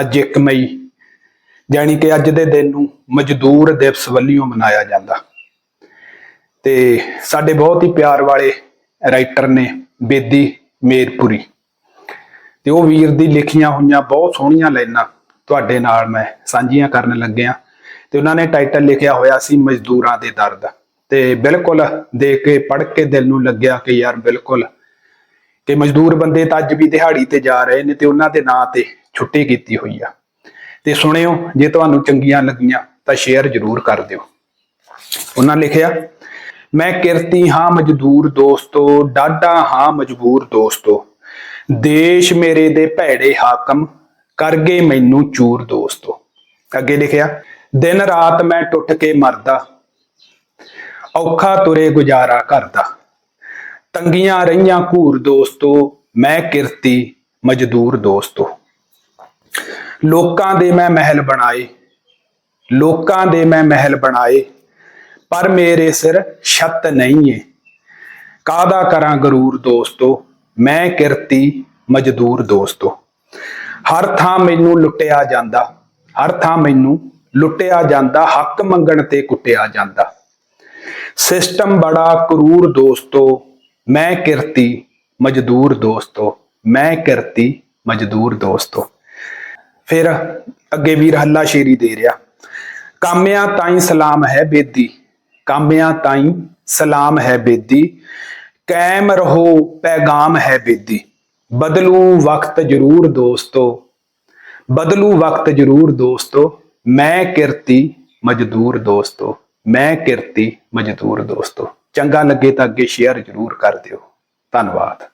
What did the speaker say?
ਅੱਜ 1 ਮਈ, ਜਾਣੀ ਕਿ ਅੱਜ ਦੇ ਦਿਨ ਨੂੰ ਮਜ਼ਦੂਰ ਦਿਵਸ ਵੱਲੋਂ ਮਨਾਇਆ ਜਾਂਦਾ। ਤੇ ਸਾਡੇ ਬਹੁਤ ਹੀ ਪਿਆਰ ਵਾਲੇ ਰਾਈਟਰ ਨੇ ਬੇਦੀ ਮੇਰਪੁਰੀ। ਤੇ ਉਹ ਵੀਰ ਦੀ ਲਿਖੀਆਂ ਹੋਈਆਂ ਬਹੁਤ ਸੋਹਣੀਆਂ ਲਾਈਨਾਂ ਤੁਹਾਡੇ ਨਾਲ ਮੈਂ ਸਾਂਝੀਆਂ ਕਰਨ ਲੱਗਿਆ ਤੇ ਉਹਨਾਂ ਨੇ ਟਾਈਟਲ ਲਿਖਿਆ ਹੋਇਆ ਸੀ, ਮਜ਼ਦੂਰਾਂ ਦੇ ਦਰਦ। ਤੇ ਬਿਲਕੁਲ ਦੇਖ ਕੇ, ਪੜ੍ਹ ਕੇ ਦਿਲ ਨੂੰ ਲੱਗਿਆ ਕਿ ਯਾਰ ਬਿਲਕੁਲ ਕਿ ਮਜ਼ਦੂਰ ਬੰਦੇ ਤਾਂ ਅੱਜ ਵੀ ਦਿਹਾੜੀ ਤੇ ਜਾ ਰਹੇ ਨੇ ਤੇ ਉਹਨਾਂ ਦੇ ਨਾਂ ਤੇ ਛੁੱਟੀ ਕੀਤੀ ਹੋਈ ਆ। ਤੇ ਸੁਣਿਓ, ਜੇ ਤੁਹਾਨੂੰ ਚੰਗੀਆਂ ਲੱਗੀਆਂ ਤਾਂ ਸ਼ੇਅਰ ਜ਼ਰੂਰ ਕਰ ਦਿਓ। ਉਹਨਾਂ ਲਿਖਿਆ, ਮੈਂ ਕਿਰਤੀ ਹਾਂ ਮਜ਼ਦੂਰ ਦੋਸਤੋ ਡਾਡਾ ਹਾਂ ਮਜਬੂਰ ਦੋਸਤੋ। ਦੇਸ਼ ਮੇਰੇ ਦੇ ਭੈੜੇ ਹਾਕਮ ਕਰ ਗਏ ਮੈਨੂੰ ਚੂਰ ਦੋਸਤੋ। ਅੱਗੇ ਲਿਖਿਆ, ਦਿਨ ਰਾਤ ਮੈਂ ਟੁੱਟ ਕੇ ਮਰਦਾ, ਔਖਾ ਤੁਰੇ ਗੁਜ਼ਾਰਾ ਕਰਦਾ। ਤੰਗੀਆਂ ਰਹੀਆਂ ਘੂਰ ਦੋਸਤੋ, ਮੈਂ ਕਿਰਤੀ ਮਜ਼ਦੂਰ ਦੋਸਤੋ। ਲੋਕਾਂ ਦੇ ਮੈਂ ਮਹਿਲ ਬਣਾਏ। ਲੋਕਾਂ ਦੇ ਮੈਂ ਮਹਿਲ ਬਣਾਏ। ਪਰ ਮੇਰੇ ਸਿਰ ਛੱਤ ਨਹੀਂ ਏ। ਕਾਦਾ ਕਰਾਂ ਗਰੂਰ ਦੋਸਤੋ? ਮੈਂ ਕਿਰਤੀ ਮਜ਼ਦੂਰ ਦੋਸਤੋ। ਹਰ ਥਾਂ ਮੈਨੂੰ ਲੁੱਟਿਆ ਜਾਂਦਾ। ਹਰ ਥਾਂ ਮੈਨੂੰ ਲੁੱਟਿਆ ਜਾਂਦਾ। ਹੱਕ ਮੰਗਣ ਤੇ ਕੁੱਟਿਆ ਜਾਂਦਾ। ਸਿਸਟਮ ਬੜਾ ਕਰੂਰ ਦੋਸਤੋ। ਮੈਂ ਕਿਰਤੀ ਮਜ਼ਦੂਰ ਦੋਸਤੋ। ਮੈਂ ਕਿਰਤੀ ਮਜ਼ਦੂਰ ਦੋਸਤੋ। ਫਿਰ ਅੱਗੇ ਵੀਰ ਹੱਲਾ ਸ਼ੇਰੀ ਦੇ ਰਿਹਾ। ਕਾਮਿਆਂ ਤਾਈਂ ਸਲਾਮ ਹੈ ਬੇਦੀ, ਕਾਮਿਆਂ ਤਾਈਂ ਸਲਾਮ ਹੈ ਬੇਦੀ ਕਾਇਮ ਰਹੋ ਪੈਗਾਮ ਹੈ ਬੇਦੀ, ਬਦਲੂ ਵਕਤ ਜ਼ਰੂਰ ਦੋਸਤੋ, ਬਦਲੂ ਵਕਤ ਜ਼ਰੂਰ ਦੋਸਤੋ, ਮੈਂ ਕਿਰਤੀ ਮਜ਼ਦੂਰ ਦੋਸਤੋ, ਮੈਂ ਕਿਰਤੀ ਮਜ਼ਦੂਰ ਦੋਸਤੋ। ਚੰਗਾ ਲੱਗੇ ਤਾਂ ਅੱਗੇ ਸ਼ੇਅਰ ਜ਼ਰੂਰ ਕਰ ਦਿਓ। ਧੰਨਵਾਦ।